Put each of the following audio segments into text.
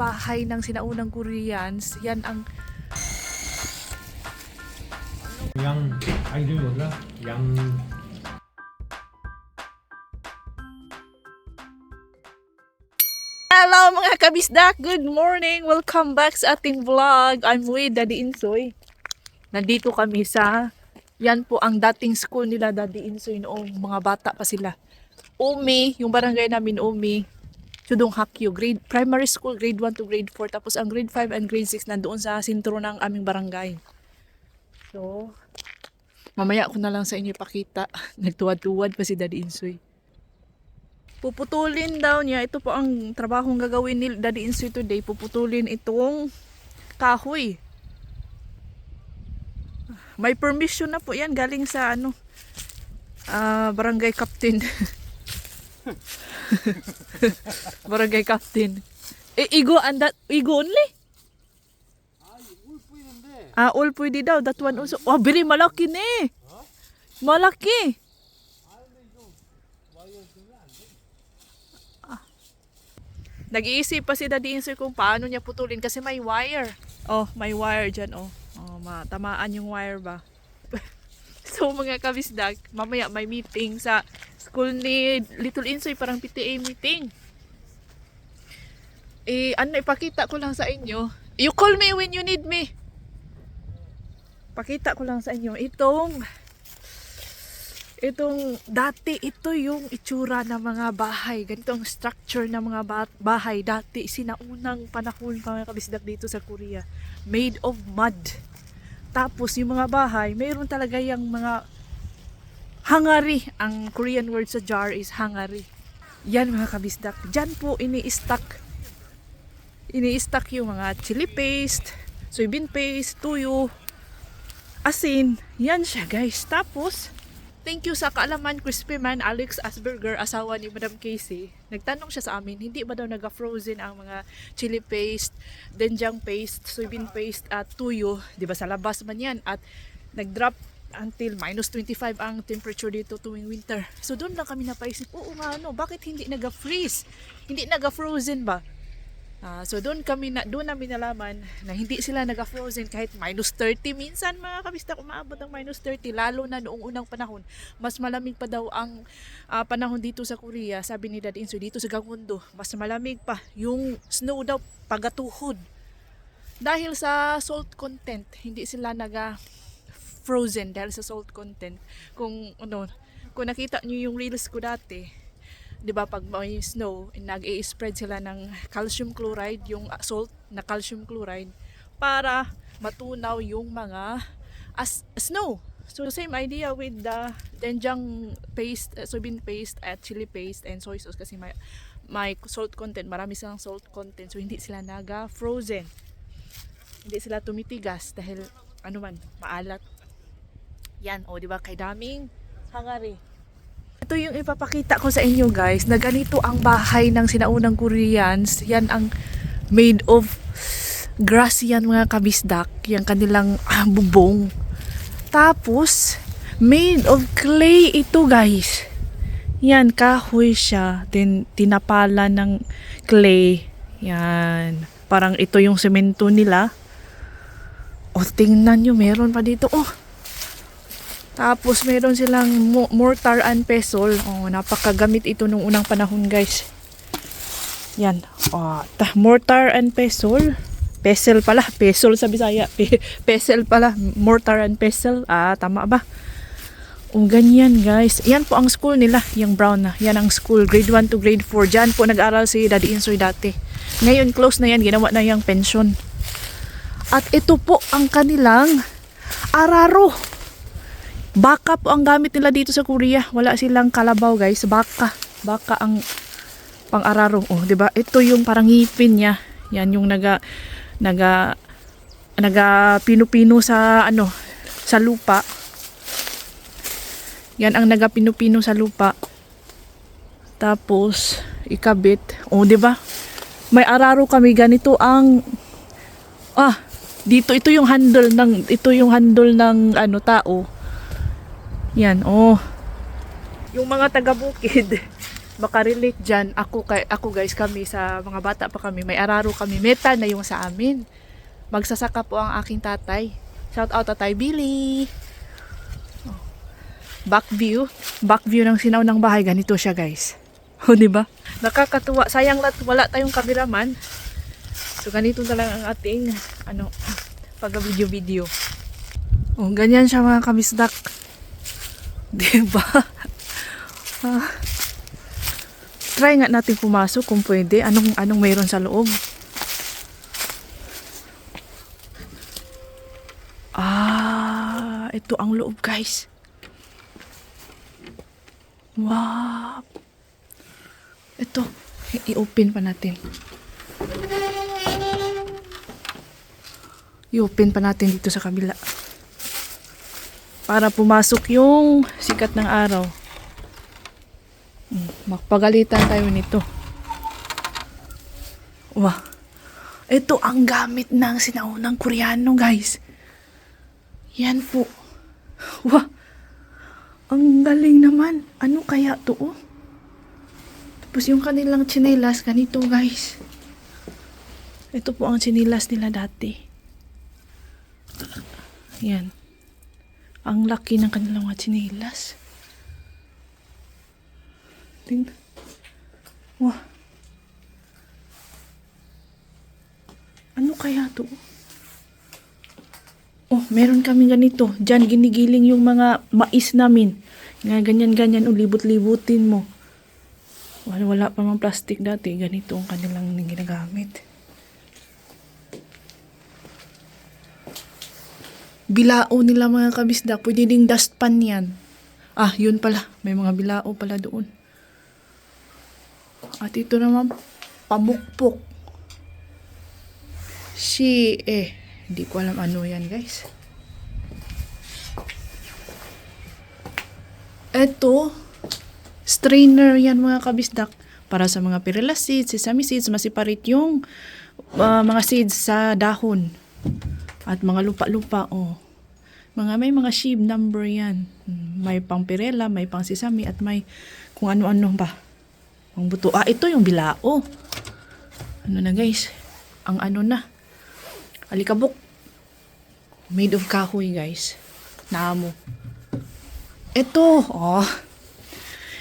bahay ng sinaunang Koreans, yan ang... Yang, ay di wala, yang... Hello mga kabisdak! Good morning! Welcome back sa ating vlog! I'm with Daddy Insoy. Nandito kami sa... Yan po ang dating school nila Daddy Insoy noong mga bata pa sila. Umi, yung barangay namin Umi, Chudong Hakyo, grade, primary school, grade 1 to grade 4. Tapos ang grade 5 and grade 6 nandoon sa sintro ng aming barangay. So, mamaya ko na lang sa inyo ipakita. Nagtuwad-tuwad pa si Daddy Insoy. Puputulin daw niya. Ito po ang trabahong gagawin ni Daddy Insoy today. Puputulin itong kahoy. May permission na po yan galing sa ano ah, barangay captain. barangay captain. Eh, igo anda igo only? Ah, all pwede daw. That one also. Oh, very malaki ni. Malaki. Nag-iisip pa si Daddy Insir kung paano niya putulin kasi may wire. Oh, may wire dyan, oh. Oh, matamaan yung wire ba? so, mga kabisdag, mamaya may meeting sa school ni Little Insoy, parang PTA meeting. Eh, ano, ipakita ko lang sa inyo. You call me when you need me. Pakita ko lang sa inyo. Itong itong dati ito yung itsura ng mga bahay ganito ang structure ng mga ba- bahay dati sinaunang panahon mga kabisdak dito sa Korea made of mud tapos yung mga bahay mayroon talaga yung mga hangari. Ang Korean word sa jar is hangari. Yan mga kabisdak. Dyan po ini-stack ini-stack yung mga chili paste soybean paste tuyo asin. Yan siya guys. Tapos Thank you sa kaalaman crispy man Alex Asperger, asawa ni Madam Casey. Nagtanong siya sa amin, hindi ba daw naga-frozen ang mga chili paste, denjang paste, soybean paste at tuyo, 'di ba sa labas man 'yan at nag-drop until minus 25 ang temperature dito tuwing winter. So doon lang kami napaisip, oo nga ano, bakit hindi naga-freeze? Hindi naga-frozen ba? Ah, so doon kami na doon namin nalaman na hindi sila naga-frozen kahit minus 30 minsan mga kabistak umaabot ng minus 30 lalo na noong unang panahon. Mas malamig pa daw ang ah, panahon dito sa Korea sabi ni Dad Inso dito sa Gangwon-do mas malamig pa yung snow daw pagatuhod. Dahil sa salt content hindi sila naga frozen dahil sa salt content. Kung ano kung nakita niyo yung reels ko dati 'di ba pag may snow, nag-i-spread sila ng calcium chloride, yung salt na calcium chloride para matunaw yung mga as snow. So same idea with the denjang paste, uh, soybean paste at chili paste and soy sauce kasi may may salt content, marami silang salt content. So hindi sila naga frozen. Hindi sila tumitigas dahil ano man, maalat. Yan, o di ba kay daming hangari. Ito yung ipapakita ko sa inyo guys, na ganito ang bahay ng sinaunang Koreans. Yan ang made of grass yan mga kabisdak. Yung kanilang ah, bubong. Tapos, made of clay ito guys. Yan, kahoy siya. Then, tinapala ng clay. Yan. Parang ito yung semento nila. O, tingnan nyo, meron pa dito. Oh, tapos meron silang mo- mortar and pestle. Oh, napakagamit ito nung unang panahon, guys. Yan. Oh, ta- mortar and pestle. Pestle pala, pestle sa Bisaya. Pe- pestle pala, mortar and pestle. Ah, tama ba? O ganyan guys. Yan po ang school nila, yung brown na. Yan ang school, grade 1 to grade 4. Diyan po nag-aral si Daddy Insoy dati. Ngayon close na yan, ginawa na yung pension. At ito po ang kanilang araro. Baka po ang gamit nila dito sa Korea. Wala silang kalabaw, guys. Baka. Baka ang pang-araro. Oh, 'di ba? Ito yung parang ngipin niya. Yan yung naga naga naga pino-pino sa ano, sa lupa. Yan ang naga pino-pino sa lupa. Tapos ikabit. Oh, 'di ba? May araro kami ganito ang ah, dito ito yung handle ng ito yung handle ng ano tao. Yan, oh. Yung mga taga-bukid, makarelate dyan, ako, kay, ako guys, kami sa mga bata pa kami, may araro kami, meta na yung sa amin. Magsasaka po ang aking tatay. Shout out tatay Billy. Oh. Back view. Back view ng sinaw ng bahay. Ganito siya guys. O, di ba? Nakakatuwa. Sayang lat wala tayong kameraman. So, ganito na lang ang ating, ano, pag video video. Oh, ganyan siya mga kamisdak. Di ba? Ah. try nga natin pumasok kung pwede. Anong, anong mayroon sa loob? Ah, ito ang loob guys. Wow. Ito, i-open pa natin. I-open pa natin dito sa kabila. Para pumasok yung sikat ng araw. Hmm, Magpagalitan tayo nito. Wow. Ito ang gamit ng sinaunang Koreano, guys. Yan po. Wow. Ang galing naman. Ano kaya to, oh? Tapos yung kanilang chinelas, ganito, guys. Ito po ang chinelas nila dati. Yan. Ang laki ng kanilang mga chinelas. Tingnan. Wow. Ano kaya to? Oh, meron kami ganito. Diyan ginigiling yung mga mais namin. Nga ganyan-ganyan, oh, libot-libutin mo. Wala, wala pa mang plastic dati. Ganito ang kanilang ginagamit. Bilao nila mga kabisda. Pwede ding dustpan yan. Ah, yun pala. May mga bilao pala doon. At ito naman, pamukpok. Si, eh, hindi ko alam ano yan guys. Ito, strainer yan mga kabisdak. Para sa mga perilla seeds, sesame seeds, masiparit yung ah, mga seeds sa dahon. At mga lupa-lupa, oh. Mga may mga sheep number yan. Hmm, May pang perela, may pang sesame, at may kung ano-ano ba. Ang buto. Ah, ito yung bilao. Ano na guys? Ang ano na. Alikabok. Made of kahoy guys. Naamo. Ito. Oh.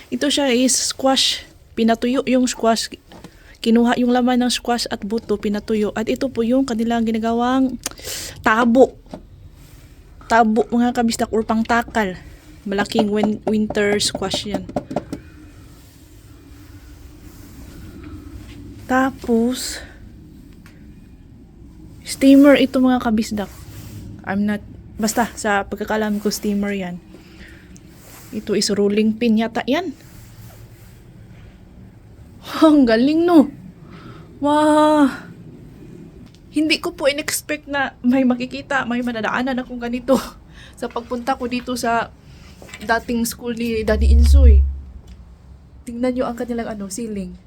Ito siya is squash. Pinatuyo yung squash. Kinuha yung laman ng squash at buto, pinatuyo. At ito po yung kanilang ginagawang tabo. Tabo mga kabistak or pangtakal. Malaking win- winter squash yan. Tapos, steamer ito mga kabisdak. I'm not, basta sa pagkakalam ko steamer yan. Ito is rolling pin yata yan. Ang galing no. Wow. Hindi ko po in-expect na may makikita, may madadaanan akong ganito sa pagpunta ko dito sa dating school ni Daddy Insoy. Tingnan nyo ang kanilang ano, ceiling.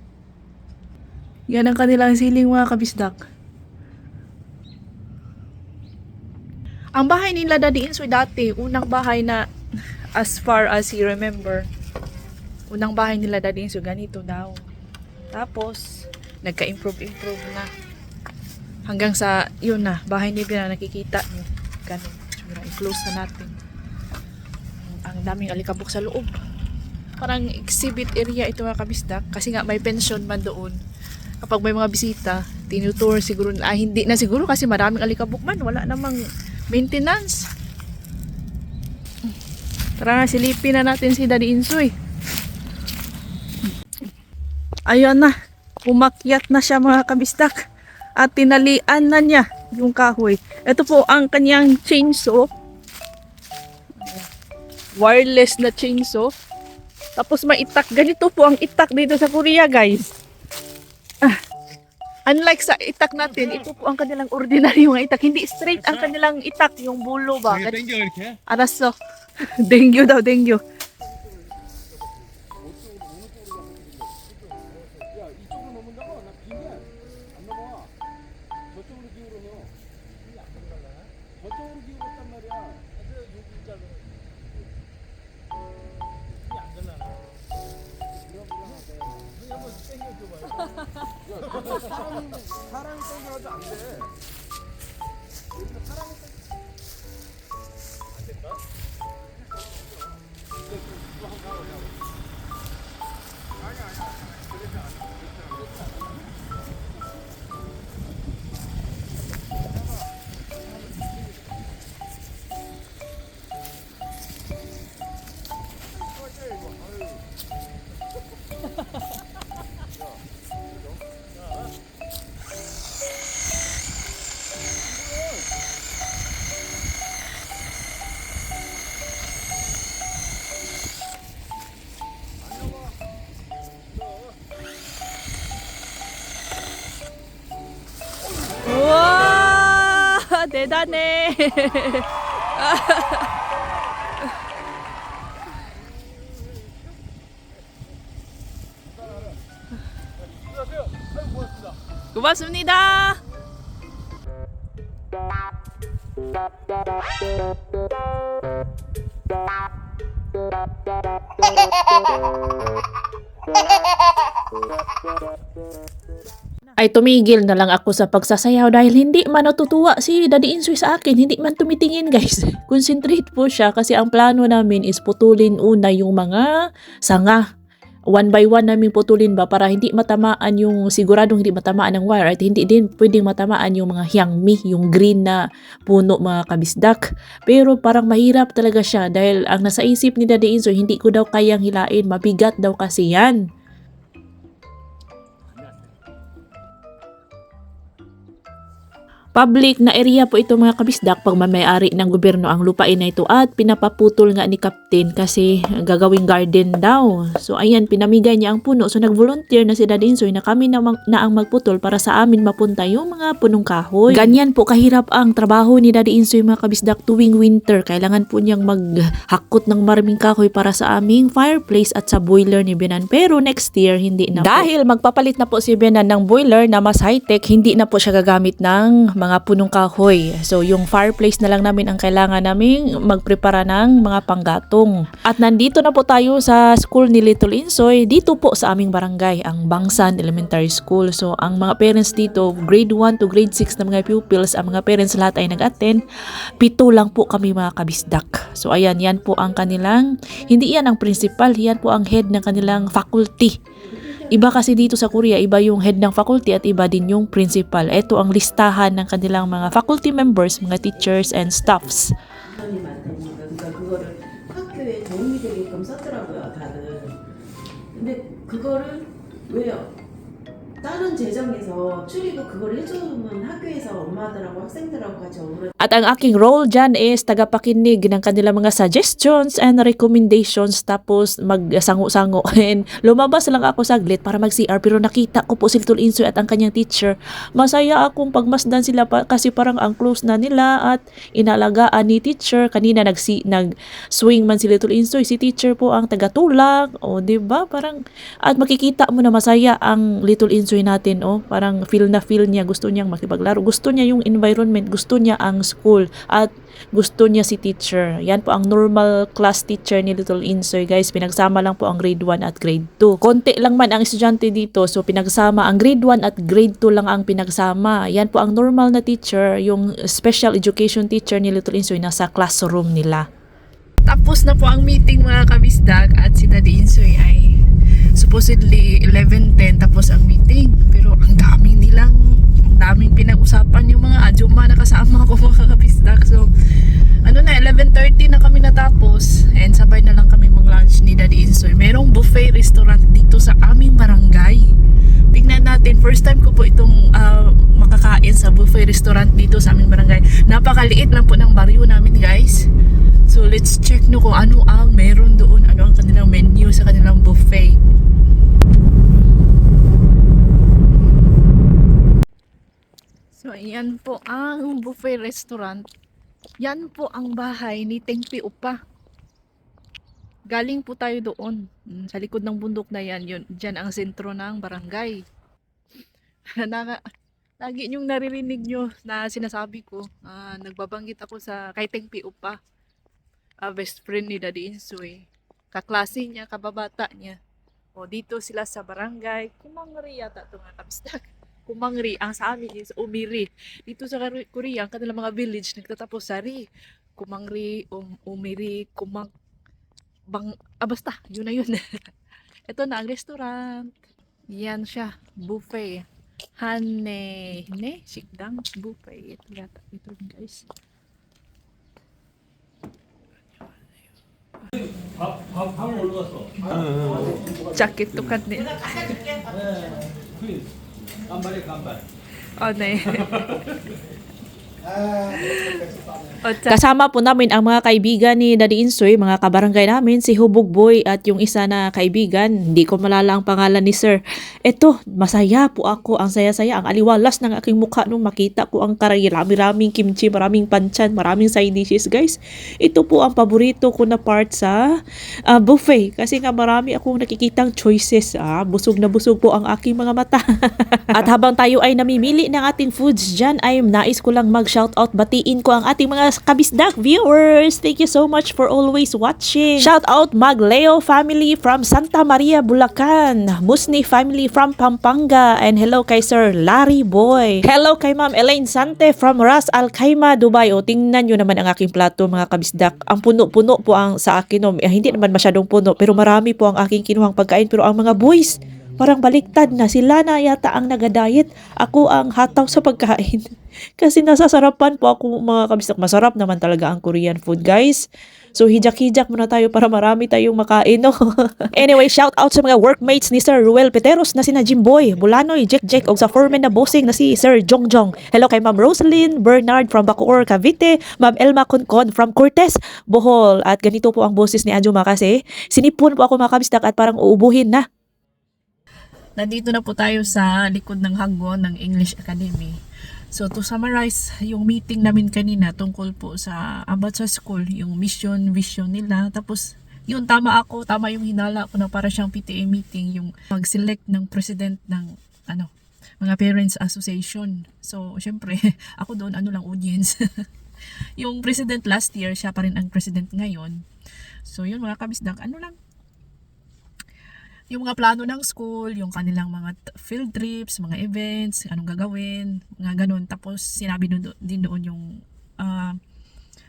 Yan ang kanilang ceiling mga kabisdak. Ang bahay nila Daddy Insoy dati, unang bahay na as far as he remember, unang bahay nila Daddy Insoy, ganito daw. Tapos, nagka-improve-improve na. Hanggang sa, yun na, bahay nila na nakikita nyo. Ganun. Tsura, i-close na natin. Ang daming alikabok sa loob. Parang exhibit area ito mga kabisdak. Kasi nga may pension man doon. Kapag may mga bisita, tinutour siguro, ah hindi na siguro kasi maraming alikabok man. Wala namang maintenance. Tara na, silipin na natin si Daddy Insoy. Ayan na. Umakyat na siya mga kabistak. At tinalian na niya yung kahoy. Ito po ang kanyang chainsaw. Wireless na chainsaw. Tapos may itak. Ganito po ang itak dito sa Korea guys. Ah. Unlike sa itak natin, ito po ang kanilang ordinary mga itak. Hindi straight ang kanilang itak, yung bulo ba? 땡 야 이쪽으로 넘는다고? 나 비면 안 넘어와. 저쪽으로 기울어서. 이게 안 넘어갈라나? 저쪽으로 기울었단 말이야. 그래서 여기 잘라 이게 안 될라나? 그럼 그럼 한번 땡겨줘봐요. 야 사람 사람 땡겨가지고 안돼. 대단해. 고맙습니다. ay tumigil na lang ako sa pagsasayaw dahil hindi man natutuwa si Daddy Insoy sa akin. Hindi man tumitingin guys. Concentrate po siya kasi ang plano namin is putulin una yung mga sanga. One by one namin putulin ba para hindi matamaan yung siguradong hindi matamaan ng wire at hindi din pwedeng matamaan yung mga hyangmi, yung green na puno mga kabisdak. Pero parang mahirap talaga siya dahil ang nasa isip ni Daddy Insoy hindi ko daw kayang hilain, mabigat daw kasi yan. Public na area po ito mga kabisdak pag mamayari ng gobyerno ang lupain na ito at pinapaputol nga ni Captain kasi gagawing garden daw. So ayan, pinamigay niya ang puno. So nag-volunteer na si Daddy Insoy na kami na, na ang magputol para sa amin mapunta yung mga punong kahoy. Ganyan po kahirap ang trabaho ni Daddy Insoy mga kabisdak tuwing winter. Kailangan po niyang maghakot ng maraming kahoy para sa aming fireplace at sa boiler ni Benan. Pero next year, hindi na po. Dahil magpapalit na po si Benan ng boiler na mas high-tech, hindi na po siya gagamit ng mga punong kahoy. So, yung fireplace na lang namin ang kailangan naming magprepara ng mga panggatong. At nandito na po tayo sa school ni Little Insoy, dito po sa aming barangay, ang Bangsan Elementary School. So, ang mga parents dito, grade 1 to grade 6 na mga pupils, ang mga parents lahat ay nag-attend. Pito lang po kami mga kabisdak. So, ayan, yan po ang kanilang, hindi yan ang principal, yan po ang head ng kanilang faculty. Iba kasi dito sa Korea, iba yung head ng faculty at iba din yung principal. Ito ang listahan ng kanilang mga faculty members, mga teachers and staffs. 사람이 많다니까 그러니까 그거를 학교에 도움이 되게끔 썼더라고요 다들 근데 그거를 왜요? 다른 재정에서 추리고 그걸 해주면 학교에서 엄마들하고 학생들하고 같이 어우러 At ang aking role dyan is tagapakinig ng kanilang mga suggestions and recommendations tapos magsango-sango. And lumabas lang ako saglit para mag-CR pero nakita ko po si Little Insoy at ang kanyang teacher. Masaya akong pagmasdan sila pa, kasi parang ang close na nila at inalagaan ni teacher. Kanina nag nag-swing man si Little Insoy. Si teacher po ang tagatulak. O, di ba? Parang, at makikita mo na masaya ang Little Insoy natin. O, parang feel na feel niya. Gusto niyang makipaglaro. Gusto niya yung environment. Gusto niya ang school. At gusto niya si teacher. Yan po ang normal class teacher ni Little Insoy, guys. Pinagsama lang po ang grade 1 at grade 2. Konti lang man ang estudyante dito, so pinagsama ang grade 1 at grade 2 lang ang pinagsama. Yan po ang normal na teacher, yung special education teacher ni Little Insoy nasa classroom nila. Tapos na po ang meeting mga kabisdag at si Daddy Insoy ay supposedly 11.10 tapos ang meeting. Pero ang daming nilang, ang daming pinag-usapan yung mga adjuma na kasama ko mga kabisdag. So, ano na, 11.30 na kami natapos and sabay na lang kami mag-lunch ni Daddy Insoy. Merong buffet restaurant dito sa aming barangay. Natin, first time ko po itong ah, makakain sa buffet restaurant dito sa aming barangay. Napakaliit lang po ng baryo namin guys. So let's check no kung ano ang meron doon, ano ang kanilang menu sa kanilang buffet. So ayan po ang buffet restaurant. Yan po ang bahay ni Tengpi Upa. Galing po tayo doon. Mm, Sa likod ng bundok na yan, yun, dyan ang sentro ng barangay. Naka, lagi niyong naririnig nyo na sinasabi ko, ah, nagbabanggit ako sa kay Tengpi Upa. Ah, best friend ni Daddy Insoy. Kaklase niya, kababata niya. O dito sila sa barangay Kumangri yata ito nga kabisdak. Kumangri, ang sa amin is Umiri. Dito sa Kore- Korea, ang kanilang mga village nagtatapos sa Ri. Kumangri, um, Umiri, Kumang... Bang, ah basta, yun na yun. ito na ang restaurant. Yan siya, buffet. Hane, ne? Sikdang buffet yata ito guys. 밥밥 올라갔어. 자켓 똑같네. 네. 간발이 간발. 아 네. Kasama po namin ang mga kaibigan ni Daddy Insoy, mga kabarangay namin, si Hubog Boy at yung isa na kaibigan, hindi ko malala ang pangalan ni Sir. Eto, masaya po ako, ang saya-saya, ang aliwalas ng aking mukha nung makita ko ang karay, rami-raming kimchi, maraming panchan, maraming side dishes, guys. Ito po ang paborito ko na part sa ah, buffet kasi nga marami akong nakikitang choices. Ah, busog na busog po ang aking mga mata. At habang tayo ay namimili ng ating foods dyan, ay nais ko lang mag-shoutout, batiin ko ang ating mga kabisdak viewers. Thank you so much for always watching. Shoutout Magleo family from Santa Maria, Bulacan. Musni family from Pampanga. And hello kay Sir Larry Boy. Hello kay Ma'am Elaine Sante from Ras Al Khaimah, Dubai. O tingnan nyo naman ang aking plato mga kabisdak. Ang puno-puno po ang sa akin. O, eh, hindi naman masyadong puno pero marami po ang aking kinuhang pagkain. Pero ang mga boys, parang baliktad na. Sila na yata ang nagadayet. Ako ang hataw sa pagkain. Kasi nasasarapan po ako mga kabistak. Masarap naman talaga ang Korean food, guys. So, hijak-hijak muna tayo para marami tayong makain, no? anyway, shout out sa mga workmates ni Sir Ruel Peteros na sina Jimboy, Bulanoy, Jack Jack, o sa foreman na bossing na si Sir Jongjong. Hello kay Ma'am Rosalyn Bernard from Bacoor, Cavite, Ma'am Elma Concon from Cortez, Bohol. At ganito po ang boses ni Anjuma kasi sinipon po ako mga kabistak at parang uubuhin na. Nandito na po tayo sa likod ng hagwon ng English Academy. So to summarize yung meeting namin kanina tungkol po sa about sa school, yung mission, vision nila. Tapos yun, tama ako, tama yung hinala ko na para siyang PTA meeting, yung mag-select ng president ng ano, mga parents association. So, syempre, ako doon, ano lang, audience. yung president last year, siya pa rin ang president ngayon. So, yun mga kabisdak, ano lang, yung mga plano ng school, yung kanilang mga field trips, mga events, anong gagawin, mga ganun. Tapos sinabi dun, din doon yung ah,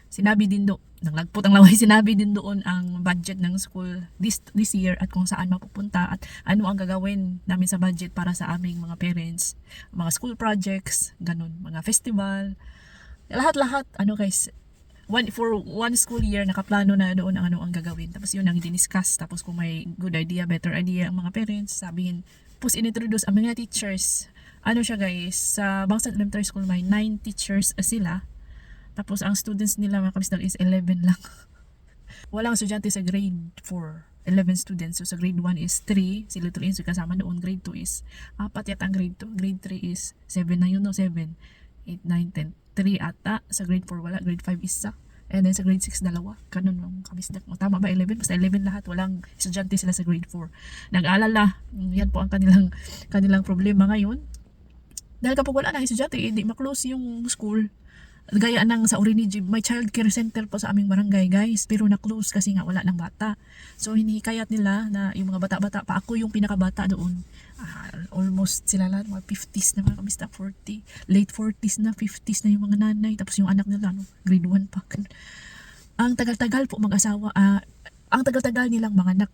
sinabi din doon, naglagpot ang laway, sinabi din doon ang budget ng school this this year at kung saan mapupunta at ano ang gagawin namin sa budget para sa aming mga parents, mga school projects, ganun, mga festival, lahat-lahat, ano guys, one for one school year nakaplano na doon ang ano ang gagawin. Tapos yun ang diniscuss. Tapos kung may good idea better idea ang mga parents sabihin tapos inintroduce ang mga teachers. Ano siya guys? Sa Bangsat Elementary School may 9 teachers sila. Tapos ang students nila mga kabisdag is 11 lang. Walang estudyante sa grade 4 11 students. So sa grade 1 is 3 si Little Inso kasama doon grade 2 is apat. Yata ang grade 2 grade 3 is 7 na yun no? 7 8, 9, 10 3 ata. Sa grade 4 wala. Grade 5 isa. And then sa grade 6 dalawa. Ganun lang kabisdak. O, tama ba 11? Basta 11 lahat. Walang estudyante sila sa grade 4. Nag-aalala. Mm, Yan po ang kanilang, kanilang problema ngayon. Dahil kapag wala na estudyante, hindi maklose yung school. Gaya ng sa Orinijib, may child care center po sa aming barangay guys. Pero na-close kasi nga wala ng bata. So hinihikayat nila na yung mga bata-bata pa. Ako yung pinakabata doon. Ah, almost sila lahat, mga 50s na mga kamista, 40. Late 40s na, 50s na yung mga nanay. Tapos yung anak nila, no, grade 1 pa. Ang tagal-tagal po mag-asawa, ah, ang tagal-tagal nilang mga anak.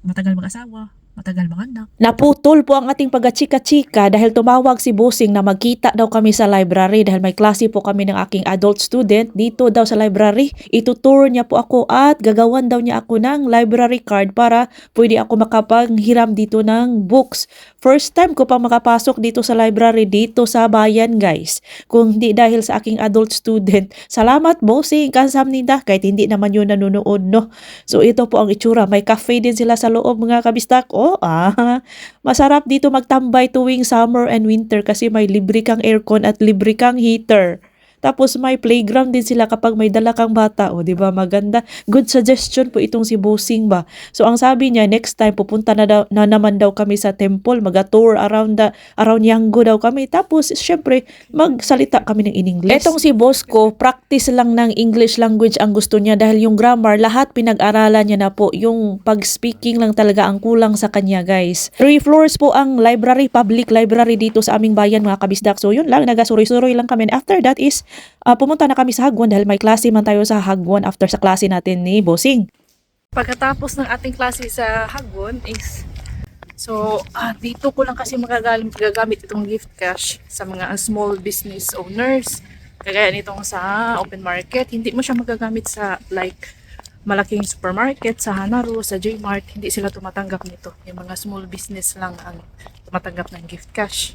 Matagal mag-asawa, matagal anak. Naputol po ang ating pagachika-chika dahil tumawag si Busing na magkita daw kami sa library dahil may klase po kami ng aking adult student dito daw sa library. Itutour niya po ako at gagawan daw niya ako ng library card para pwede ako makapanghiram dito ng books. First time ko pa makapasok dito sa library dito sa bayan guys. Kung hindi dahil sa aking adult student. Salamat Busing, kasam ninda kahit hindi naman yun nanonood no. So ito po ang itsura. May cafe din sila sa loob mga kabistak. Ah. Masarap dito magtambay tuwing summer and winter kasi may libre kang aircon at libre kang heater. Tapos may playground din sila kapag may dala kang bata. O, di ba? Maganda. Good suggestion po itong si Bossing ba. So, ang sabi niya, next time, pupunta na, daw, na naman daw kami sa temple. Mag-tour around, the, around Yanggo daw kami. Tapos, syempre, magsalita kami ng in English. Etong si boss ko, practice lang ng English language ang gusto niya dahil yung grammar, lahat pinag-aralan niya na po. Yung pag-speaking lang talaga ang kulang sa kanya, guys. Three floors po ang library, public library dito sa aming bayan, mga kabisdak. So, yun lang, nagasuri-suroy lang kami. And after that is, ah, pumunta na kami sa Hagwon dahil may klase man tayo sa Hagwon after sa klase natin ni Bossing. Pagkatapos ng ating klase sa Hagwon is So, ah, dito ko lang kasi magagamit itong gift cash sa mga small business owners. Kagaya nitong sa open market, hindi mo siya magagamit sa like malaking supermarket, sa Hanaru, sa J-Mart, hindi sila tumatanggap nito. Yung mga small business lang ang tumatanggap ng gift cash.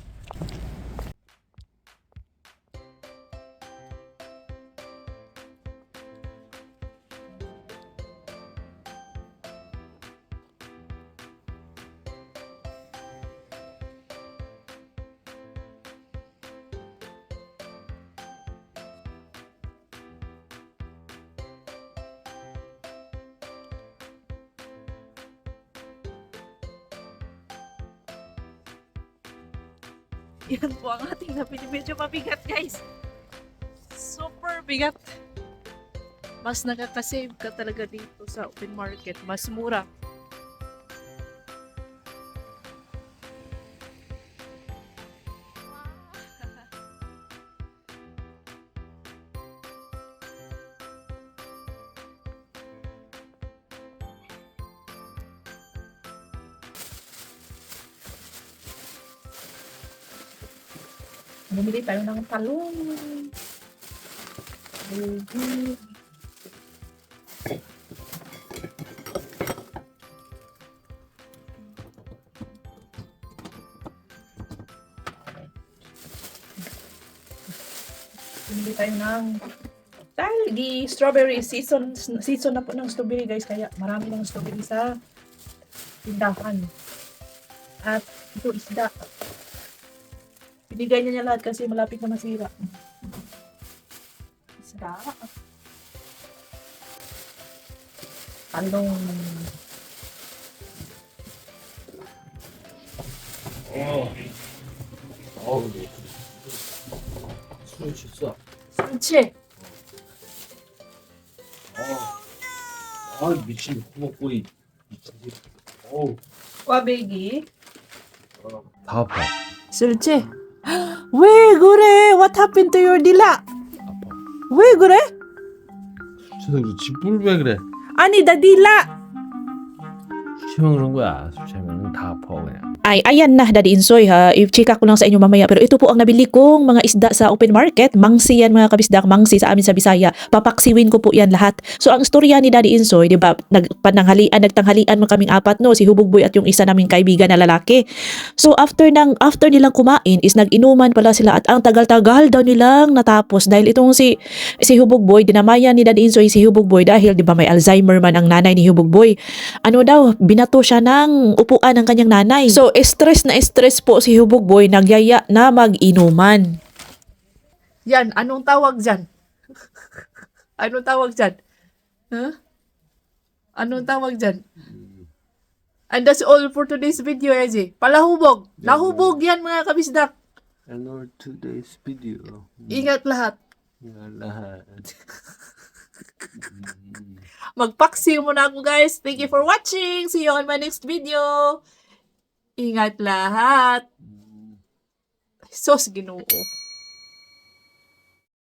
Yan po ang ating napili. Medyo mabigat guys. Super bigat. Mas nakakasave ka talaga dito sa open market. Mas mura. Tayo ng talong. Lugi. Bumili tayo ng dahil di strawberry season season na po ng strawberry guys kaya marami ng strawberry sa tindahan. At ito isda. Binigay niya niya lahat kasi malapit na masira. Isda. Talong. 어. 어우. 술 취했어. 상치. 어. 아 미친 구멍꼬리. 미친. 어우. 꽈배기. 다 아파. 쓸지? 왜 그래? What happened to your dila? 왜 그래? 술 취해서 그렇지. 뿔왜 그래? 아니 나 dila. 술 취하면 그런 거야. 술 취하면 다 아파 그냥. Ay, ayan na, Daddy Insoy ha. I-check ko lang sa inyo mamaya. Pero ito po ang nabili kong mga isda sa open market. Mangsi yan mga kabisdak, mangsi sa amin sa Bisaya. Papaksiwin ko po yan lahat. So, ang storya ni Daddy Insoy, di ba, nagpananghalian, nagtanghalian man kaming apat, no? Si Hubugboy at yung isa naming kaibigan na lalaki. So, after nang, after nilang kumain, is nag-inuman pala sila at ang tagal-tagal daw nilang natapos. Dahil itong si, si Hubugboy, dinamayan ni Daddy Insoy si Hubugboy dahil, di ba, may Alzheimer man ang nanay ni Hubugboy. Ano daw, binato siya ng upuan ng kanyang nanay. So, stress na stress po si Hubog Boy, nagyaya na mag-inuman. Yan, anong tawag dyan? anong tawag dyan? Huh? Anong tawag dyan? And that's all for today's video, Eji. Palahubog. Nahubog yan, mga kabisdak. And all today's video. Ingat lahat. lahat. Magpaksiw muna ako, guys. Thank you for watching. See you on my next video. Ingat lahat. Sos, ginoo.